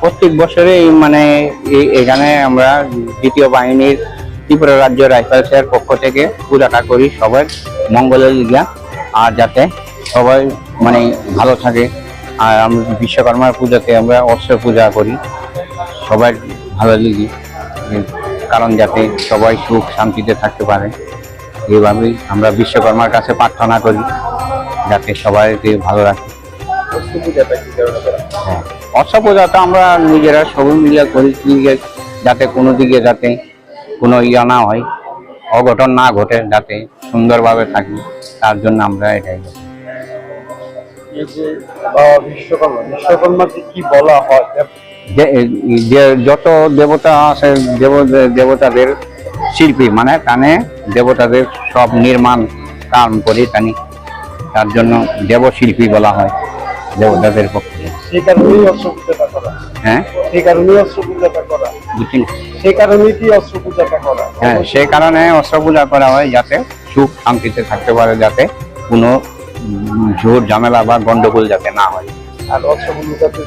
প্রত্যেক বছরে মানে এখানে আমরা দ্বিতীয় বাহিনীর ত্রিপুরা রাজ্য রাইফেলসের পক্ষ থেকে পূজাটা করি সবাই মঙ্গলের লিগা আর যাতে সবাই মানে ভালো থাকে। আর আমরা বিশ্বকর্মার পূজাতে আমরা অস্ত্র পূজা করি সবার ভালো লিগি। কারণ যাতে সবাই সুখ শান্তিতে থাকতে পারে। এইভাবেই আমরা বিশ্বকর্মার কাছে প্রার্থনা করি, যাতে সবাইকে ভালো রাখে। অস্ত্র পূজাটা কি পূজা তো আমরা নিজেরা সবাই মিলে করি দিকে যাতে কোনো দিকে যাতে কোনো ইয়া না হয় অঘটন না ঘটে যাতে সুন্দরভাবে থাকি তার জন্য আমরা এটাই করি। বিশ্বকর্মা বিশ্বকর্মাকে কি বলা হয় যে যত দেবতা আছে দেব দেবতাদের শিল্পী মানে কানে দেবতাদের সব নির্মাণ কাম করি টানি তার জন্য দেবশিল্পী বলা হয় দেবতাদের পক্ষে সেই কারণেই অস্ত্র পূজাটা করা। হ্যাঁ? সেই কারণেই অস্ত্র পূজাটা করা বুঝছেন সেই কারণেই কি অস্ত্র পূজাটা করা। হ্যাঁ সেই কারণে অস্ত্র পূজা করা হয় যাতে সুখ শান্তিতে থাকতে পারে যাতে কোনো জোর ঝামেলা বা গন্ডগোল যাতে না হয়। আর অস্ত্র পূজাতে